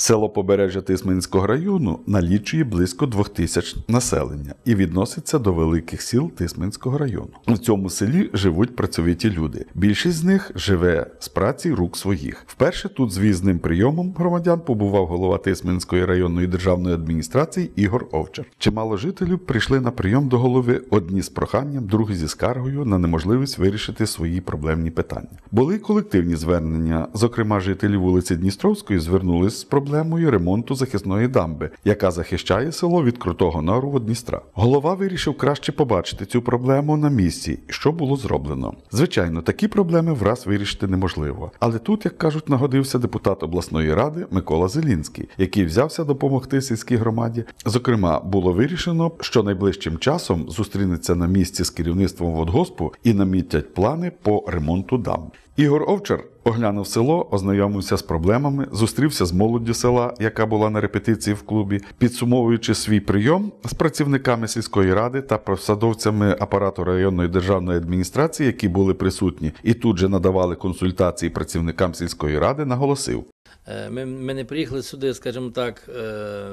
Село Побережжя Тисменського району налічує близько двох тисяч населення і відноситься до великих сіл Тисменського району. В цьому селі живуть працьовиті люди. Більшість з них живе з праці рук своїх. Вперше тут з візним прийомом громадян побував голова Тисменської районної державної адміністрації Ігор Овчар. Чимало жителів прийшли на прийом до голови одні з проханням, другі зі скаргою на неможливість вирішити свої проблемні питання. Були колективні звернення. Зокрема, жителі вулиці Дністровської звернулись з проблемою ремонту захисної дамби, яка захищає село від крутого нару Дністра. Голова вирішив краще побачити цю проблему на місці, що було зроблено. Звичайно, такі проблеми враз вирішити неможливо. Але тут, як кажуть, нагодився депутат обласної ради Микола Зелінський, який взявся допомогти сільській громаді. Зокрема, було вирішено, що найближчим часом зустрінеться на місці з керівництвом водгоспу і намітять плани по ремонту дам. Ігор Овчар оглянув село, ознайомився з проблемами, зустрівся з молоддю села, яка була на репетиції в клубі, підсумовуючи свій прийом з працівниками сільської ради та посадовцями апарату районної державної адміністрації, які були присутні, і тут же надавали консультації працівникам сільської ради, наголосив. Е, Ми, ми не приїхали сюди, скажімо так, е,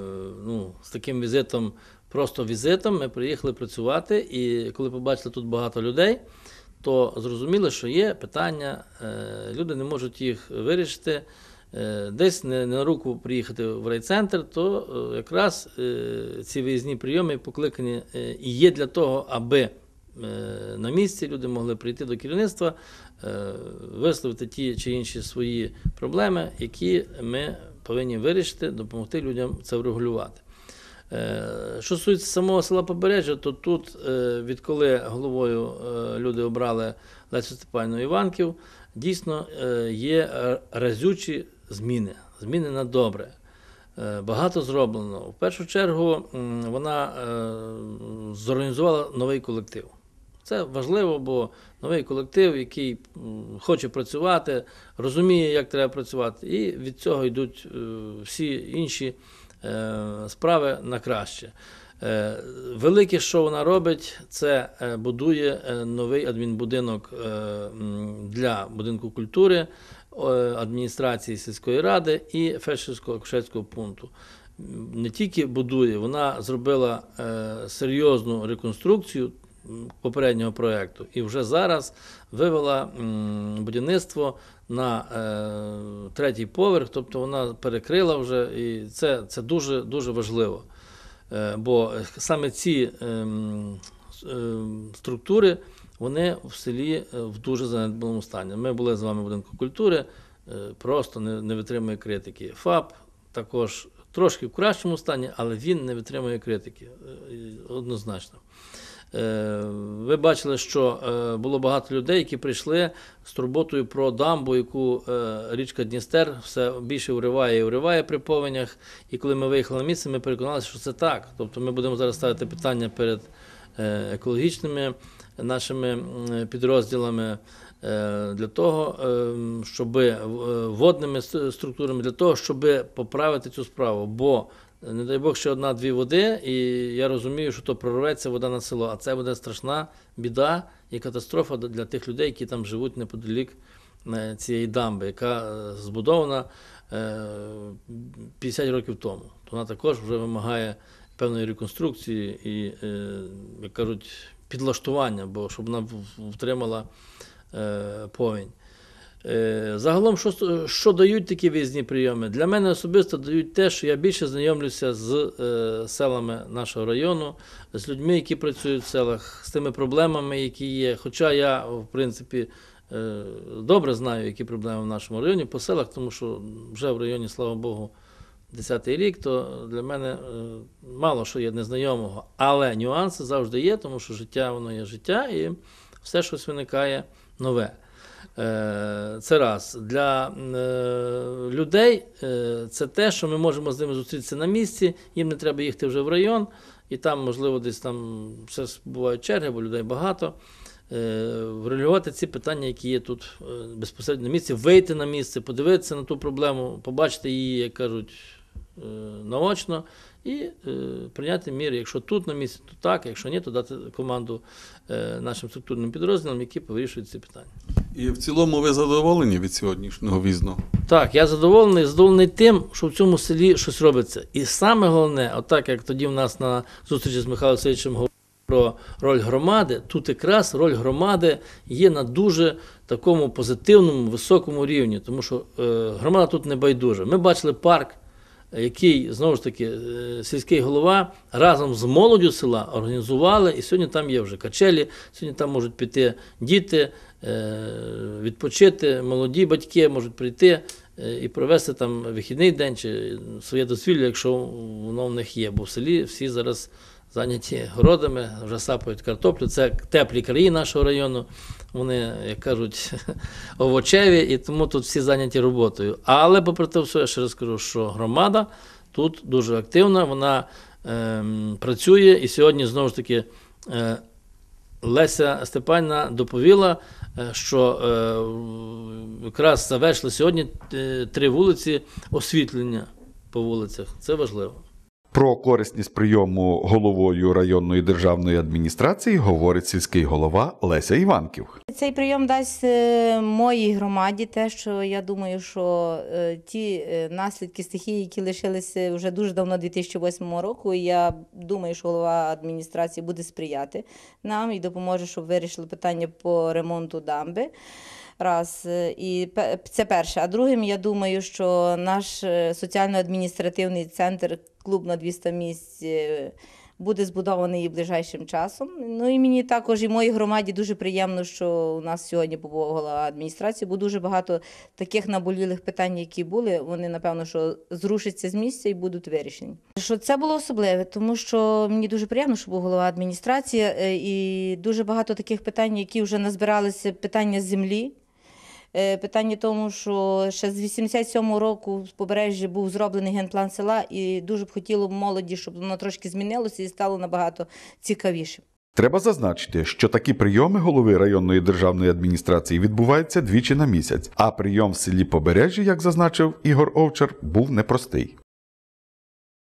ну, з таким візитом, просто візитом. Ми приїхали працювати, і коли побачили тут багато людей, то зрозуміли, що є питання, е, люди не можуть їх вирішити. Е, Десь не на руку приїхати в райцентр, то е, якраз ці виїзні прийоми покликані і є для того, аби на місці люди могли прийти до керівництва, висловити ті чи інші свої проблеми, які ми повинні вирішити, допомогти людям це врегулювати. Е, Що стосується самого села Побережжя, то тут, е, відколи головою е, люди обрали Лесю Степанівну Іванків, дійсно є разючі зміни, зміни на добре. Багато зроблено. В першу чергу вона зорганізувала новий колектив. Це важливо, бо новий колектив, який хоче працювати, розуміє, як треба працювати, і від цього йдуть всі інші справи на краще. Е, Велике, що вона робить, це е, будує е, новий адмінбудинок е, для будинку культури, е, адміністрації сільської ради і фельдшерського акушерського пункту. Не тільки будує, вона зробила е, серйозну реконструкцію попереднього проєкту і вже зараз вивела будівництво на е, третій поверх, тобто вона перекрила вже, і це, це дуже, дуже важливо. Е, бо саме ці с- ем, структури вони в селі е, в дуже занедбаному стані. Ми були з вами в будинку культури, е, просто не, не витримує критики. ФАП також трошки в кращому стані, але він не витримує критики е, однозначно. Е, Ви бачили, що е, було багато людей, які прийшли з турботою про дамбу, яку е, річка Дністер все більше уриває і уриває при повенях. І коли ми виїхали на місце, ми переконалися, що це так. Тобто ми будемо зараз ставити питання перед екологічними нашими підрозділами для того, щоб водними структурами, для того, щоб поправити цю справу. Бо не дай Бог, ще одна-дві води, і я розумію, що то прорветься вода на село. А це буде страшна біда і катастрофа для тих людей, які там живуть неподалік е, цієї дамби, яка е, збудована е, 50 років тому. То вона також вже вимагає певної реконструкції і, е, як кажуть, підлаштування, бо щоб вона втримала е, повінь. Е, Загалом, що, що дають такі виїзні прийоми? Для мене особисто дають те, що я більше знайомлюся з е, селами нашого району, з людьми, які працюють в селах, з тими проблемами, які є. Хоча я, в принципі, е, добре знаю, які проблеми в нашому районі по селах, тому що вже в районі, слава Богу, 10-й рік, то для мене е, мало що є незнайомого. Але нюанси завжди є, тому що життя воно є життя, і все щось виникає нове. Е, Це раз. Для е, людей е, це те, що ми можемо з ними зустрітися на місці, їм не треба їхати вже в район, і там, можливо, десь там все бувають черги, бо людей багато. Врегулювати ці питання, які є тут безпосередньо на місці, вийти на місце, подивитися на ту проблему, побачити її, як кажуть, наочно, і прийняти міри. Якщо тут на місці, то так, якщо ні, то дати команду нашим структурним підрозділам, які вирішують ці питання. І в цілому ви задоволені від сьогоднішнього візну? Так, я задоволений, задоволений тим, що в цьому селі щось робиться. І саме головне, отак як тоді в нас на зустрічі з Михайлом Васильовичем говорили про роль громади, тут якраз роль громади є на дуже такому позитивному, високому рівні, тому що е, громада тут не байдужа. Ми бачили парк, який знову ж таки е, сільський голова разом з молоддю села організували, і сьогодні там є вже качелі, сьогодні там можуть піти діти, е, відпочити, молоді батьки можуть прийти е, і провести там вихідний день чи своє дозвілля, якщо воно в них є. Бо в селі всі зараз зайняті городами, вже сапають картоплю. Це теплі краї нашого району. Вони, як кажуть, овочеві, і тому тут всі зайняті роботою. Але попри те все, я ще раз скажу, що громада тут дуже активна, вона ем, працює, і сьогодні знову ж таки. Е, Леся Степанівна доповіла, е, що е, якраз завершили сьогодні е, три вулиці освітлення по вулицях. Це важливо. Про корисність прийому головою районної державної адміністрації говорить сільський голова Леся Іванків. Цей прийом дасть е, моїй громаді те, що я думаю, що е, ті е, наслідки стихії, які лишилися вже дуже давно, 2008 року, я думаю, що голова адміністрації буде сприяти нам і допоможе, щоб вирішили питання по ремонту дамби. Раз і це перше. А другим, я думаю, що наш соціально-адміністративний центр клуб на 200 місць е, буде збудований і ближайшим часом. Ну і мені також і моїй громаді дуже приємно, що у нас сьогодні побувала голова адміністрації, бо дуже багато таких наболілих питань, які були, вони напевно що зрушаться з місця і будуть вирішені. Що це було особливе, тому що мені дуже приємно, що був голова адміністрації, е, і дуже багато таких питань, які вже назбиралися, питання землі. Е, Питання тому, що ще з 87-го року з побережжя був зроблений генплан села, і дуже б хотіло б молоді, щоб воно трошки змінилося і стало набагато цікавішим. Треба зазначити, що такі прийоми голови районної державної адміністрації відбуваються двічі на місяць, а прийом в селі Побережжя, як зазначив Ігор Овчар, був непростий.